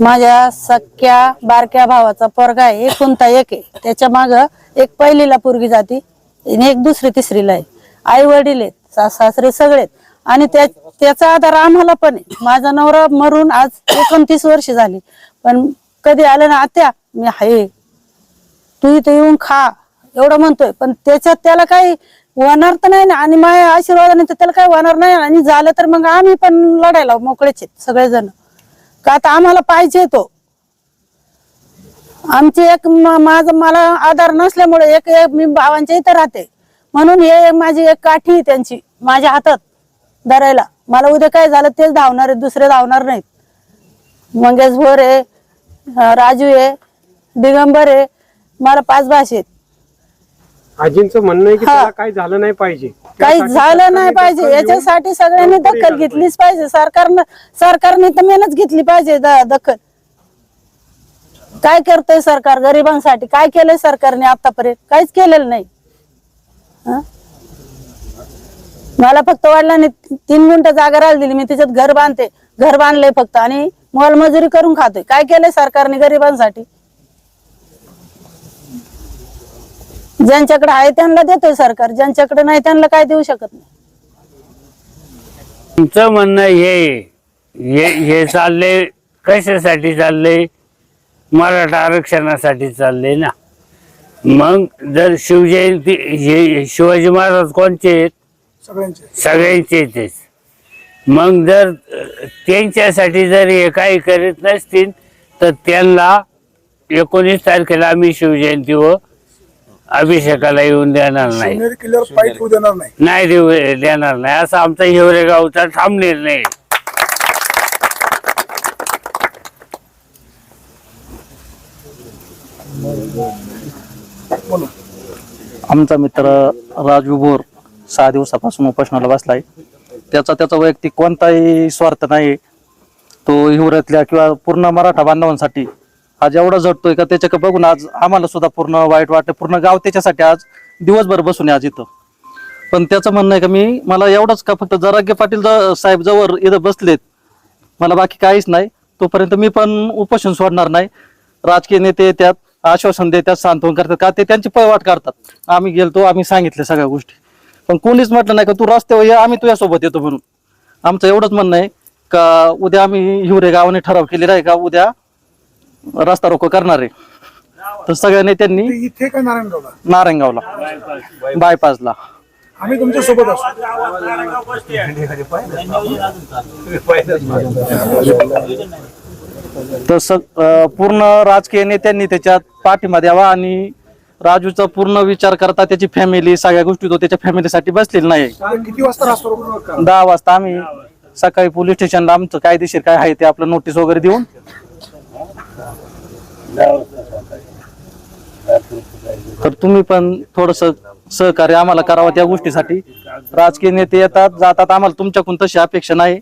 माझ्या सख्या बारक्या भावाचा पोरगा आहे कोणता एक आहे. त्याच्या माग एक पहिलीला पोरगी जाती आणि एक दुसरी तिसरीला आहे. आई वडील आहेत सास सासरे सगळेत आणि त्या त्याचा आधार आम्हाला पण आहे. माझा नवरा मरून आज एकोणतीस वर्ष झाली. पण कधी आलं ना आत्या मी आहे. तू इथे येऊन खा. एवढं म्हणतोय. पण त्याच्यात त्याला काही होणार तर नाही ना. आणि माझ्या आशीर्वादाने तर त्याला काही होणार नाही. आणि झालं तर मग आम्ही पण लढायला मोकळेच आहेत सगळेजण. का आता आम्हाला पाहिजे तो. आमची एक म- माझं मला आधार नसल्यामुळे एक एक मी भावांच्या इथं राहते. म्हणून हे एक माझी एक काठी आहे त्यांची माझ्या हातात धरायला. मला उद्या काय झालं तेच धावणार आहेत दुसरे धावणार नाहीत. मंगेश भोर आहे राजू आहे दिगंबर आहे मला पाच भाषेत. आजींचं म्हणणं आहे की हा. त्याला काही झालं नाही पाहिजे. काही त्यासाठी झालं नाही सरकारने पाहिजे. दखल याच्यासाठी सगळ्यांनी दखल घेतलीच पाहिजे. सरकारनं सरकारने तर मेहनत घेतली पाहिजे द- दखल. काय करतंय सरकार गरिबांसाठी? काय केलंय सरकारने आतापर्यंत? काहीच केलेलं नाही. हं? मला फक्त वडिलांनी तीन मिनिटं जागा राहिली दिली. मी त्याच्यात घर बांधते. घर बांधलंय फक्त. आणि मोलमजुरी करून खातोय. काय केलंय सरकारने गरिबांसाठी? ज्यांच्याकडे आहे त्यांना देतोय सरकार ज्यांच्याकडे नाही त्यांना काय देऊ शकत नाही. तुमचं म्हणणं हे हे हे चालले कशासाठी चालले? मराठा आरक्षणासाठी चालले ना. मग जर शिवजयंती हे शिवाजी महाराज कोणचे आहेत? सगळ्यांचे तेच. मग जर त्यांच्यासाठी जर हे काही करीत नसतील तर त्यांना एकोणीस तारखेला आम्ही शिवजयंती व अभिषेकाला येऊन देणार नाही. शिवनेरी किल्ल्यावर पायी ठेवू देणार नाही. नाही देऊ देणार नाही. असं आमचा हिवरे गावचा ठाम निर्णय आहे. आमचा मित्र राजू बोर सहा दिवसापासून उपोषणाला बसलाय. त्याचा त्याचा वैयक्तिक कोणताही स्वार्थ नाही. तो हिवऱ्यातल्या किंवा पूर्ण मराठा बांधवांसाठी आज एवढा झटतोय का त्याच्याकडे बघून आज आम्हाला सुद्धा पूर्ण वाईट वाटतं. पूर्ण गाव त्याच्यासाठी आज दिवसभर बसून आहे आज इथं. पण त्याचं म्हणणं आहे का मी मला एवढंच का फक्त जरागे पाटील ज- साहेब जवळ इथं बसलेत. मला बाकी काहीच नाही. तोपर्यंत मी पण उपोषण सोडणार नाही. राजकीय नेते त्यात आश्वासन देतात सांत्वन करतात का ते त्यांची पळवाट करतात आम्ही गेलतो आम्ही सांगितले सगळ्या गोष्टी. पण कोणीच म्हटलं नाही का तू रस्त्यावर ये आम्ही तुझ्यासोबत येतो म्हणून. आमचं एवढंच म्हणणं आहे का उद्या आम्ही हिवरे गावाने ठराव केलेला आहे का उद्या रस्ता रोको करणार. आहे तर सगळ्या नेत्यांनी ते इथे का नारायणगावला? नारायणगावला. बायपासला. आम्ही तुमच्यासोबत तर अं, पूर्ण राजकीय नेत्यांनी त्याच्यात पाठिंबा द्यावा आणि राजूचा पूर्ण विचार करता त्याची फॅमिली सगळ्या गोष्टी तो त्याच्या फॅमिलीसाठी बसलेली नाही. ते किती वाजता रस्ता रोको दहा वाजता आम्ही सकाळी पोलीस स्टेशनला आमचं कायदेशीर काय आहे ते आपलं नोटीस वगैरे देऊन तर तुम्ही पण थोडस सहकार्य आम्हाला करावं त्या गोष्टीसाठी. राजकीय नेते येतात जातात आम्हाला तुमच्याकडून तशी अपेक्षा नाही.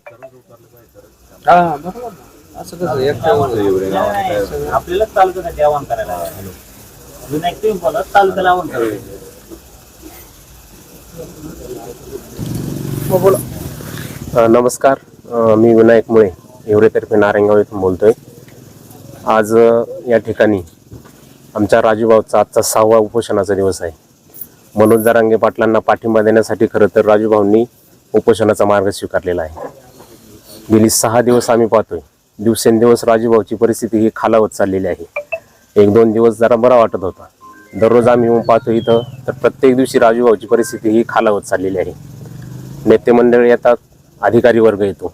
आपल्यालाच तालुक्यासाठी आवाहन करायला लागलं. जुन्या ऍक्टिव्ह बोला तालुक्याला आवाहन करायला बोला अ, नमस्कार. मी विनायक मुळे हिवरेतर्फे नारायणगाव येथून बोलतोय. आज या ठिकाणी आमच्या राजूभाऊचा आजचा सहावा उपोषणाचा दिवस आहे. मनोज जरांगे पाटलांना पाठिंबा देण्यासाठी खरं तर राजूभाऊंनी उपोषणाचा मार्ग स्वीकारलेला आहे. गेली सहा दिवस आम्ही पाहतोय. दिवसेंदिवस राजूभाऊची परिस्थिती ही खालावत चाललेली आहे. एक दोन दिवस जरा बरा वाटत होता. दररोज आम्ही येऊन पाहतो इथं तर प्रत्येक दिवशी राजूभाऊची परिस्थिती ही खालावत चाललेली आहे. नेते मंडळ येतात अधिकारी वर्ग येतो.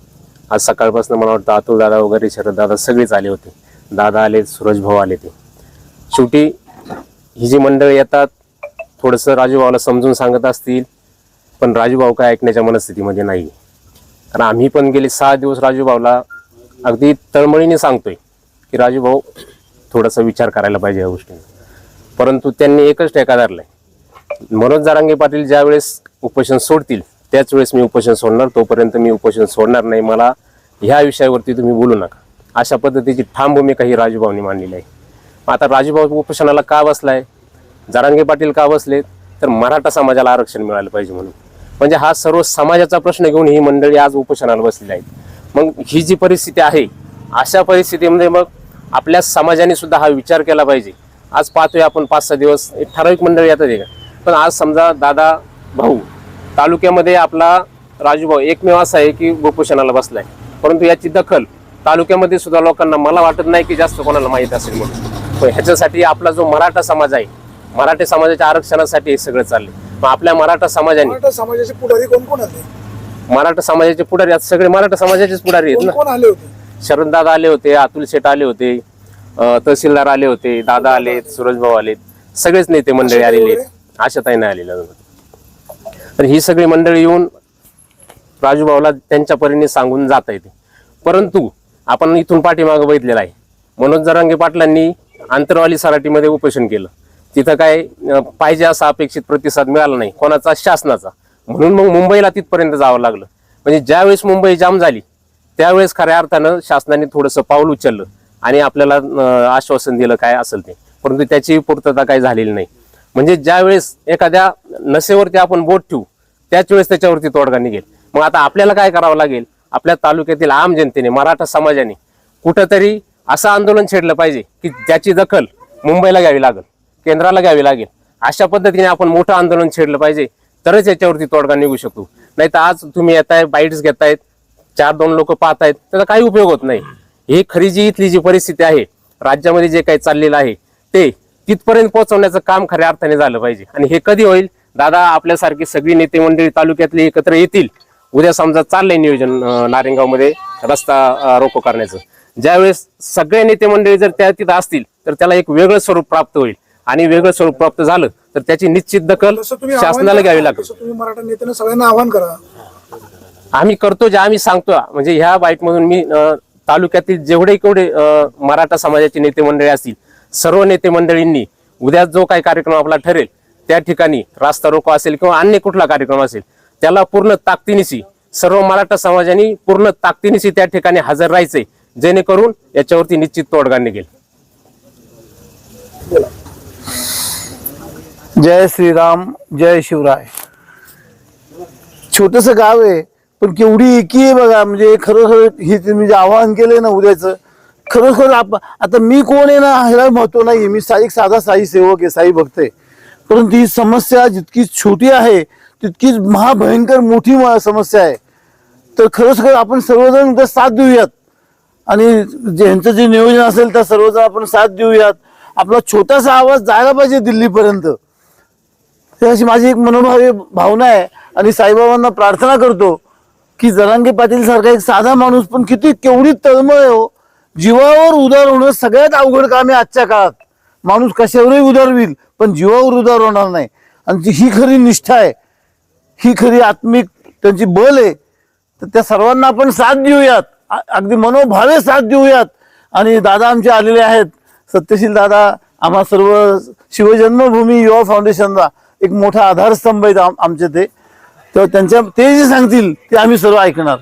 आज सकाळपासून मला वाटतं अतुल दादा वगैरे शरद दादा सगळेच आले होते. दादा आले सूरज भाऊ आले ते. शेवटी ही जी मंडळ येतात थोडंसं राजूभाऊला समजून सांगत असतील पण राजूभाऊ काय ऐकण्याच्या मनस्थितीमध्ये नाही कारण आम्ही पण गेले सहा दिवस राजूभाऊला अगदी तळमळीने सांगतोय की राजूभाऊ थोडासा विचार करायला पाहिजे या गोष्टीने. परंतु त्यांनी एकच टेका धरलाय. मनोज जारांगे पाटील ज्यावेळेस उपोषण सोडतील त्याच वेळेस मी उपोषण सोडणार तोपर्यंत मी उपोषण सोडणार नाही. मला ह्या विषयावरती तुम्ही बोलू नका. अशा पद्धतीची ठाम भूमिका ही राजूभाऊंनी मांडलेली आहे. आता राजूभाऊ उपोषणाला का बसलाय? जरांगे पाटील का बसले तर मराठा समाजाला आरक्षण मिळालं पाहिजे म्हणून. म्हणजे हा सर्व समाजाचा प्रश्न घेऊन ही मंडळी आज उपोषणाला बसलेली आहेत. मग ही जी परिस्थिती आहे अशा परिस्थितीमध्ये मग आपल्या समाजाने सुद्धा हा विचार केला पाहिजे. आज पाहतोय आपण पाच सहा दिवस एक ठराविक मंडळी येतात आहे का? पण आज समजा दादा भाऊ तालुक्यामध्ये आपला राजूभाऊ एकमेव असा आहे की गोपोषणाला बसलाय. परंतु याची दखल तालुक्यामध्ये सुद्धा लोकांना मला वाटत नाही की जास्त कोणाला माहीत असेल म्हणून. पण ह्याच्यासाठी आपला जो मराठा समाज आहे मराठी समाजाच्या आरक्षणासाठी हे सगळं चाललंय. मग आपल्या मराठा समाजाने मराठा समाजाचे पुढारी कोण कोण आले? मराठा समाजाचे पुढारी आता सगळे मराठा समाजाचेच पुढारी आहेत कोण ना आले होते? शरणदादा आले होते अतुल शेठ आले होते अं, तहसीलदार आले होते दादा आले सूरज भाऊ आलेत. सगळेच नेते मंडळी आलेले आहेत. आशाताई नाही आलेल्या अजून. तर ही सगळी मंडळी येऊन राजूभाऊला त्यांच्या परीने सांगून जाता येते परंतु आपण इथून पाठीमागं बघितलेला आहे. मनोज जरांगे पाटलांनी आंतरवाली सराटीमध्ये उपोषण केलं. तिथं काय पाहिजे असा अपेक्षित प्रतिसाद मिळाला नाही. कोणाचा? शासनाचा. म्हणून मग मुंबईला तिथपर्यंत जावं लागलं. म्हणजे ज्यावेळेस मुंबई जाम झाली त्यावेळेस खऱ्या अर्थानं शासनाने थोडंसं पाऊल उचललं आणि आपल्याला आश्वासन दिलं काय असेल ते. परंतु त्याची पूर्तता काही झालेली नाही. म्हणजे ज्यावेळेस एखाद्या नशेवरती आपण बोट ठेवू त्याच वेळेस त्याच्यावरती तोडगा निघेल. मग आता आपल्याला काय करावं लागेल? आपल्या तालुक्यातील आम जनतेने मराठा समाजाने कुठंतरी असं आंदोलन छेडलं पाहिजे की ज्याची दखल मुंबईला घ्यावी लागेल केंद्राला घ्यावी लागेल. अशा पद्धतीने आपण मोठं आंदोलन छेडलं पाहिजे तरच याच्यावरती तोडगा निघू शकतो. नाही तर आज तुम्ही येताय बाईट्स घेतायत चार दोन लोक पाहतायत त्याचा काही उपयोग होत नाही. ही खरी जी इथली जी परिस्थिती आहे राज्यामध्ये जे काही चाललेलं आहे ते तिथपर्यंत पोहोचवण्याचं काम खऱ्या अर्थाने झालं पाहिजे. आणि हे कधी होईल? दादा आपल्यासारखी सगळी नेते मंडळी तालुक्यातले एकत्र येतील उद्या समजा चाललंय नियोजन अं, नारायणगावमध्ये रस्ता रोको करण्याचं. ज्यावेळेस सगळे नेते मंडळी जर त्या तिथं असतील तर त्याला एक वेगळं स्वरूप प्राप्त होईल. आणि वेगळं स्वरूप प्राप्त झालं तर त्याची निश्चित दखल शासनाला. घ्यावी लागेल. मराठा नेत्याने सगळ्यांना आव्हान करा. आम्ही करतो जे आम्ही सांगतो. म्हणजे ह्या बाईट मधून मी तालुक्यातील जेवढे केवढे मराठा समाजाचे नेते मंडळी असतील सर्व नेते मंडळींनी उद्या जो काही कार्यक्रम आपला ठरेल त्या ठिकाणी रास्ता रोको असेल किंवा अन्य कुठला कार्यक्रम असेल त्याला पूर्ण ताकदीनिशी सर्व मराठा समाजाने पूर्ण ताकदीनिशी त्या ठिकाणी हजर राहायचे जेणेकरून याच्यावरती निश्चित तोडगा निघेल. जय श्रीराम जय शिवराय. छोटस गाव आहे पण केवढी एकी आहे बघा म्हणजे खरोखर हे तुम्ही जे आवाहन केलंय ना उद्याचं खरोखर आप आता मी कोण आहे ना ह्याला महत्त्व नाही मी साई साधा साई सेवक आहे साई भक्त आहे. परंतु ही समस्या जितकी छोटी आहे तितकीच महाभयंकर मोठी समस्या आहे. तर खरंच खरं आपण सर्वजण त्या साथ देऊयात. आणि ज्यांचं जे नियोजन असेल त्या सर्वजण आपण साथ देऊयात. आपला छोटासा आवाज जायला पाहिजे दिल्लीपर्यंत. अशी माझी एक मनोभावी भावना आहे. आणि साईबाबांना प्रार्थना करतो की जरांगे पाटील सारखा एक साधा माणूस पण किती केवढी तळमळ हो. जीवावर उदार होणं सगळ्यात अवघड काम आहे आजच्या काळात. माणूस कशावरही उदार होईल पण जीवावर उदार होणार नाही. आणि ही खरी निष्ठा आहे. ही खरी आत्मिक त्यांची बल आहे. तर त्या सर्वांना आपण साथ देऊयात. अगदी मनोभावे साथ देऊयात. आणि दादा आमचे आलेले आहेत. सत्यशील दादा आम्हा सर्व शिवजन्मभूमी युवा फाउंडेशनला एक मोठा आधारस्तंभ आहे आमचे ते. तर त्यांच्या ते जे सांगतील ते आम्ही सर्व ऐकणार.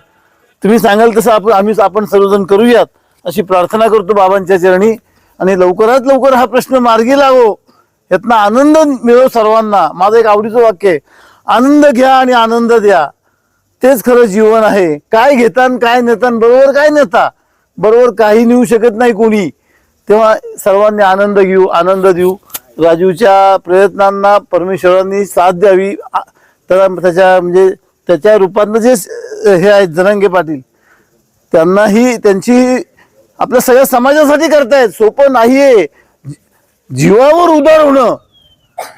तुम्ही सांगाल तसं आपण आम्ही आपण सर्वजण करूयात. अशी प्रार्थना करतो बाबांच्या चरणी. आणि लवकरात लवकर हा प्रश्न मार्गी लागो यातनं आनंद मिळो सर्वांना. माझं एक आवडीचं वाक्य आहे. आनंद घ्या आणि आनंद द्या. तेच खरं जीवन आहे. काय घेतान काय नेतान बरोबर काय नेता? बरोबर काही नेऊ शकत नाही कोणी. तेव्हा सर्वांनी आनंद घेऊ आनंद देऊ. राजूच्या प्रयत्नांना परमेश्वरांनी साथ द्यावी. त्याला त्याच्या म्हणजे त्याच्या रूपातनं जे हे आहेत जनांगे पाटील त्यांनाही त्यांची आपल्या सगळ्या समाजासाठी करतायत. सोपं नाहीये. जीवावर उदार होणं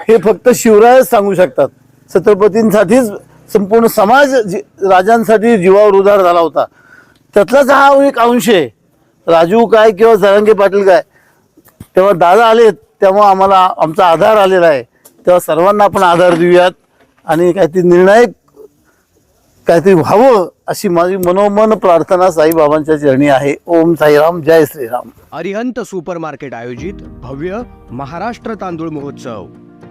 हे फक्त शिवरायच सांगू शकतात. छत्रपतींसाठीच संपूर्ण समाज जी- राजांसाठी जीवावर उदार झाला होता. त्यातलाच हा एक अंश आहे. राजू काय किंवा जरांगे पाटील काय? तेव्हा दादा आलेत तेव्हा आम्हाला आमचा आधार आलेला आहे. तेव्हा सर्वांना आपण आधार देऊयात आणि काहीतरी निर्णायक काहीतरी व्हावं अशी माझी मनोमन प्रार्थना साईबाबांच्या चरणी आहे. ओम साईराम जय श्रीराम. अरिहंत सुपरमार्केट आयोजित भव्य महाराष्ट्र तांदूळ महोत्सव.